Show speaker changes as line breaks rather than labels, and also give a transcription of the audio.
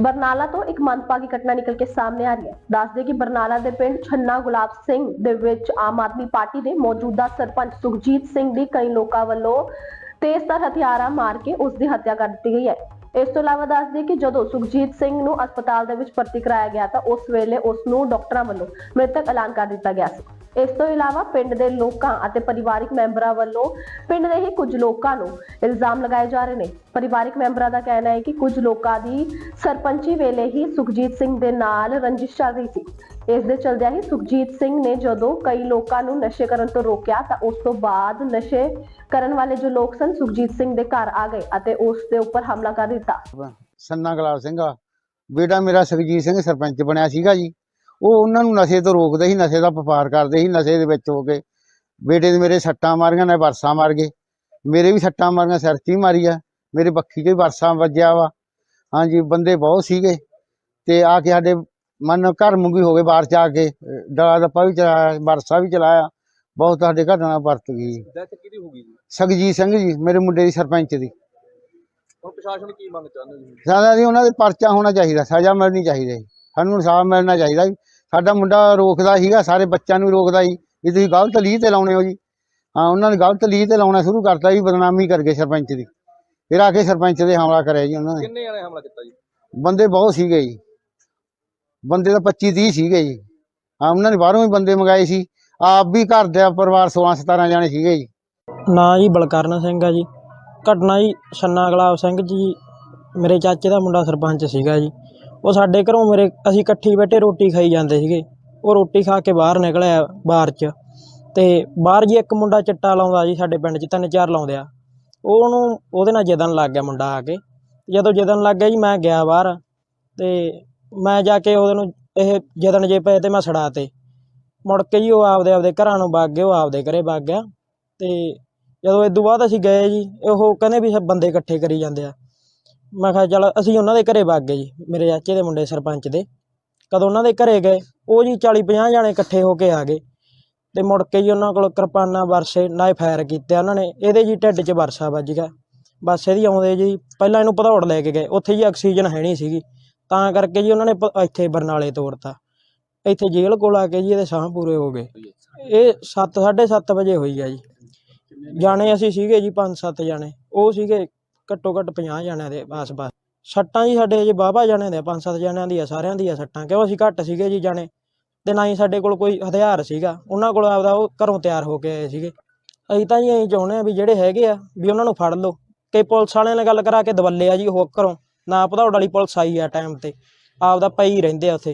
ਬਰਨਾਲਾ ਤੋਂ ਇੱਕ ਮੰਦਭਾਗੀ ਘਟਨਾ ਨਿਕਲ ਕੇ ਸਾਹਮਣੇ ਆ ਰਹੀ ਹੈ। ਦੱਸਦੇ ਕਿ ਬਰਨਾਲਾ ਦੇ ਪਿੰਡ ਛੰਨਾ ਗੁਲਾਬ ਸਿੰਘ ਦੇ ਵਿੱਚ ਆਮ ਆਦਮੀ ਪਾਰਟੀ ਦੇ ਮੌਜੂਦਾ ਸਰਪੰਚ ਸੁਖਜੀਤ ਸਿੰਘ ਦੀ ਕਈ ਲੋਕਾਂ ਵੱਲੋਂ ਤੇਜ਼ਧਾਰ ਹਥਿਆਰਾਂ ਮਾਰ ਕੇ ਉਸ ਦੀ ਹੱਤਿਆ ਕਰ ਦਿੱਤੀ ਗਈ ਹੈ। ਇਸ ਤੋਂ ਇਲਾਵਾ ਦੱਸਦੇ ਕਿ ਜਦੋਂ ਸੁਖਜੀਤ ਸਿੰਘ ਨੂੰ ਹਸਪਤਾਲ ਦੇ ਵਿੱਚ ਭਰਤੀ ਕਰਾਇਆ ਗਿਆ ਤਾਂ ਉਸ ਵੇਲੇ ਉਸ ਨੂੰ ਡਾਕਟਰਾਂ ਵੱਲੋਂ ਮ੍ਰਿਤਕ ਐਲਾਨ ਕਰ ਦਿੱਤਾ ਗਿਆ ਸੀ। ਇਸ ਤੋਂ ਇਲਾਵਾ ਪਿੰਡ ਦੇ ਲੋਕਾਂ ਅਤੇ ਪਰਿਵਾਰਕ ਮੈਂਬਰਾਂ ਵੱਲੋਂ ਪਿੰਡ ਦੇ ਹੀ ਕੁਝ ਲੋਕਾਂ ਨੂੰ ਇਲਜ਼ਾਮ ਲਗਾਏ ਜਾ ਰਹੇ ਨੇ। ਪਰਿਵਾਰਕ ਮੈਂਬਰਾਂ ਦਾ ਕਹਿਣਾ ਹੈ ਕਿ ਕੁਝ ਲੋਕਾਂ ਦੀ ਸਰਪੰਚੀ ਵੇਲੇ ਹੀ ਸੁਖਜੀਤ ਸਿੰਘ ਦੇ ਨਾਲ ਰੰਜਿਸ਼ ਚੱਲ ਰਹੀ ਸੀ। ਇਸ ਦੇ ਚਲਦਿਆਂ ਹੀ ਸੁਖਜੀਤ ਸਿੰਘ ਨੇ ਜਦੋਂ ਕਈ ਲੋਕਾਂ ਨੂੰ ਨਸ਼ੇ ਕਰਨ ਤੋਂ ਰੋਕਿਆ ਤਾਂ ਉਸ ਤੋਂ ਬਾਅਦ ਨਸ਼ੇ ਕਰਨ ਵਾਲੇ ਜੋ ਲੋਕ ਸਨ, ਸੁਖਜੀਤ ਸਿੰਘ ਦੇ ਘਰ ਆ ਗਏ ਅਤੇ ਉਸ ਦੇ ਉੱਪਰ ਹਮਲਾ ਕਰ ਦਿੱਤਾ।
ਸੰਨਾ ਗੁਲਾਬ ਸਿੰਘ ਬੇਟਾ ਮੇਰਾ ਸੁਖਜੀਤ ਸਿੰਘ ਸਰਪੰਚ ਬਣਿਆ ਸੀਗਾ ਜੀ। ਉਹ ਉਹਨਾਂ ਨੂੰ ਨਸ਼ੇ ਤੋਂ ਰੋਕਦੇ ਸੀ ਨਸ਼ੇ ਦਾ ਵਪਾਰ ਕਰਦੇ ਸੀ ਨਸ਼ੇ ਦੇ ਵਿੱਚ ਹੋ ਕੇ। ਬੇਟੇ ਦੇ ਮੇਰੇ ਸੱਟਾਂ ਮਾਰੀਆਂ ਨੇ ਵਰਸਾਂ ਮਾਰ ਗਏ। ਮੇਰੇ ਵੀ ਸੱਟਾਂ ਮਾਰੀਆਂ ਸਿਰ 'ਚ ਹੀ ਮਾਰੀ ਆ। ਮੇਰੇ ਬੱਖੀ 'ਚ ਵੀ ਵਰਸਾਂ ਵੱਜਿਆ ਵਾ। ਹਾਂਜੀ ਬੰਦੇ ਬਹੁਤ ਸੀਗੇ। ਤੇ ਆ ਕੇ ਸਾਡੇ ਮਨ ਘਰ ਮੁੰਗੀ ਹੋ ਗਏ ਬਾਹਰ ਚ ਆ ਕੇ। ਡਲਾ ਦੱਪਾ ਵੀ ਚਲਾਇਆ ਵਰਸਾ ਵੀ ਚਲਾਇਆ। ਬਹੁਤ ਸਾਡੇ ਘਟਨਾ ਵਰਤ ਗਈ। ਜੀ।
ਡੈਥ ਕਿਹਦੀ ਹੋ ਗਈ ਜੀ?
ਸੁਖਜੀਤ ਸਿੰਘ ਜੀ ਮੇਰੇ ਮੁੰਡੇ ਦੀ ਸਰਪੰਚ ਦੀ।
ਹੁਣ ਪ੍ਰਸ਼ਾਸਨ ਕੀ ਮੰਗ ਚਾਹੁੰਦੇ ਜੀ?
ਸਾਡਾ ਦੀ ਉਹਨਾਂ ਦੇ ਪਰਚਾ ਹੋਣਾ ਚਾਹੀਦਾ ਸਜ਼ਾ ਮਿਲਣੀ ਚਾਹੀਦੀ ਸਾਨੂੰ ਇਨਸਾਫ ਮਿਲਣਾ ਚਾਹੀਦਾ ਜੀ। ਸਾਡਾ ਮੁੰਡਾ ਰੋਕਦਾ ਸੀਗਾ ਸਾਰੇ ਬੱਚਿਆਂ ਨੂੰ ਰੋਕਦਾ ਸੀ ਵੀ ਤੁਸੀਂ ਗਲਤ ਲੀਹ ਤੇ ਲਾਉਣੇ ਹੋ ਜੀ। ਹਾਂ ਉਹਨਾਂ ਨੇ ਗਲਤ ਲੀਹ ਤੇ ਲਾਉਣਾ ਸ਼ੁਰੂ ਕਰਤਾ ਜੀ ਬਦਨਾਮੀ ਕਰ ਗਏ ਸਰਪੰਚ ਦੀ। ਫਿਰ ਆ ਕੇ ਸਰਪੰਚ ਦੇ ਹਮਲਾ ਕਰਿਆ ਜੀ ਉਹਨਾਂ ਨੇ।
ਕਿੰਨੇ ਜਣੇ ਹਮਲਾ ਕੀਤਾ ਜੀ?
ਬੰਦੇ ਬਹੁਤ ਸੀਗੇ ਜੀ। ਬੰਦੇ ਤਾਂ 25 30 ਸੀਗੇ ਜੀ। ਹਾਂ ਉਹਨਾਂ ਨੇ ਬਾਹਰੋਂ ਵੀ ਬੰਦੇ ਮੰਗਾਏ ਸੀ। ਆਪ ਵੀ ਘਰ ਦਾ ਪਰਿਵਾਰ 16 17 ਜਾਣੇ ਸੀਗੇ ਜੀ।
ਨਾਂ ਜੀ ਬਲਕਰਨ ਸਿੰਘ ਆ ਜੀ। ਘਟਨਾ ਜੀ ਛੰਨਾ ਗੁਲਾਬ ਸਿੰਘ ਜੀ ਮੇਰੇ ਚਾਚੇ ਦਾ ਮੁੰਡਾ ਸਰਪੰਚ ਸੀਗਾ ਜੀ। ਉਹ ਸਾਡੇ ਘਰੋਂ ਮੇਰੇ, ਅਸੀਂ ਇਕੱਠੀ ਬੈਠੇ ਰੋਟੀ ਖਾਈ ਜਾਂਦੇ ਸੀਗੇ। ਉਹ ਰੋਟੀ ਖਾ ਕੇ ਬਾਹਰ ਨਿਕਲਿਆ, ਬਾਹਰ 'ਚ। ਤੇ ਬਾਹਰ ਜੀ ਇੱਕ ਮੁੰਡਾ ਚਿੱਟਾ ਲਾਉਂਦਾ ਜੀ ਸਾਡੇ ਪਿੰਡ 'ਚ, ਤਿੰਨ ਚਾਰ ਲਾਉਂਦੇ ਆ। ਉਹ ਉਹਨੂੰ, ਉਹਦੇ ਨਾਲ ਜਦਨ ਲੱਗ ਗਿਆ ਮੁੰਡਾ ਆ ਕੇ। ਜਦੋਂ ਜਦਨ ਲੱਗ ਗਿਆ ਜੀ, ਮੈਂ ਗਿਆ ਬਾਹਰ। ਤੇ ਮੈਂ ਜਾ ਕੇ ਉਹਦੇ ਨੂੰ ਇਹ ਜਦਨ ਜੇ ਪਏ ਤੇ ਮੈਂ ਛੜਾ ਤੇ ਮੁੜ ਕੇ ਜੀ ਉਹ ਆਪਦੇ ਆਪਦੇ ਘਰਾਂ ਨੂੰ ਵਗ ਗਏ ਉਹ ਆਪਦੇ ਘਰੇ ਵਗ ਗਿਆ। ਤੇ ਜਦੋਂ ਇਦੋਂ ਬਾਅਦ ਅਸੀਂ ਗਏ ਜੀ, ਉਹ ਕਹਿੰਦੇ ਵੀ ਬੰਦੇ ਇਕੱਠੇ ਕਰੀ ਜਾਂਦੇ ਆ। ਮੈਂ ਕਿਹਾ ਚਲ ਅਸੀਂ ਉਹਨਾਂ ਦੇ ਘਰੇ ਵਗ ਗਏ ਜੀ, ਮੇਰੇ ਚਾਚੇ ਦੇ ਮੁੰਡੇ ਸਰਪੰਚ ਦੇ। ਕਦੋਂ ਉਹਨਾਂ ਦੇ ਘਰੇ ਗਏ, ਉਹ ਜੀ 40 50 ਜਾਣੇ ਇਕੱਠੇ ਹੋ ਕੇ ਆ ਗਏ। ਤੇ ਮੁੜ ਕੇ ਜੀ ਉਹਨਾਂ ਕੋਲ ਕਿਰਪਾਨਾਂ ਵਰਸੇ ਨਾਇ ਫਾਇਰ ਕੀਤੇ ਉਹਨਾਂ ਨੇ, ਇਹਦੇ ਜੀ ਢਿੱਡ 'ਚ ਵਰਸਾ ਵੱਜ ਗਿਆ। ਬਸ ਇਹਦੀ ਆਉਂਦੇ ਜੀ, ਪਹਿਲਾਂ ਇਹਨੂੰ ਭਦੌੜ ਲੈ ਕੇ ਗਏ, ਉੱਥੇ ਜੀ ਆਕਸੀਜਨ ਹੈ ਨਹੀਂ ਸੀਗੀ। ਤਾਂ ਕਰਕੇ ਜੀ ਉਹਨਾਂ ਨੇ ਇੱਥੇ ਬਰਨਾਲੇ ਤੋਰਤਾ। ਇੱਥੇ ਜੇਲ੍ਹ ਕੋਲ ਆ ਕੇ ਜੀ ਇਹਦੇ ਸਾਹ ਪੂਰੇ ਹੋ ਗਏ। ਇਹ 7 7:30 ਵਜੇ ਹੋਈ ਆ ਜੀ। ਜਾਣੇ ਅਸੀਂ ਸੀਗੇ ਜੀ 5-7 ਜਾਣੇ। ਉਹ ਸੀਗੇ ਘੱਟੋ ਘੱਟ 50 ਜਾਣਿਆਂ ਦੇ ਆਸ-ਪਾਸ। ਸੱਟਾਂ ਜੀ ਸਾਡੇ ਹਜੇ ਬਾਬਾ ਜਾਣਿਆਂ ਦੇ 5-7 ਜਾਣਿਆਂ ਦੀ ਆ ਸਾਰਿਆਂ ਦੀ ਆ ਸੱਟਾਂ। ਕਿਉਂ ਅਸੀਂ ਘੱਟ ਸੀਗੇ ਜੀ ਜਾਣੇ? ਤੇ ਨਾ ਹੀ ਸਾਡੇ ਕੋਲ ਕੋਈ ਹਥਿਆਰ ਸੀਗਾ। ਉਹਨਾਂ ਕੋਲ ਆਪਦਾ ਉਹ ਘਰੋਂ ਤਿਆਰ ਹੋ ਕੇ ਆਏ ਸੀਗੇ। ਅਸੀਂ ਤਾਂ ਜੀ ਅਸੀਂ ਚਾਹੁੰਦੇ ਆ ਵੀ ਜਿਹੜੇ ਹੈਗੇ ਆ, ਵੀ ਉਹਨਾਂ ਨੂੰ ਫੜ ਲਓ। ਕਿ ਪੁਲਿਸ ਵਾਲਿਆਂ ਨਾਲ ਗੱਲ ਕਰਾ ਕੇ ਦਵੱਲੇ ਆ ਜੀ ਉਹ ਘਰੋਂ। ਨਾ ਭਦੌੜ ਵਾਲੀ ਪੁਲਿਸ ਆਈ ਆ ਟਾਈਮ ਤੇ। ਆਪਦਾ ਪਈ ਰਹਿੰਦੇ ਆ ਉੱਥੇ।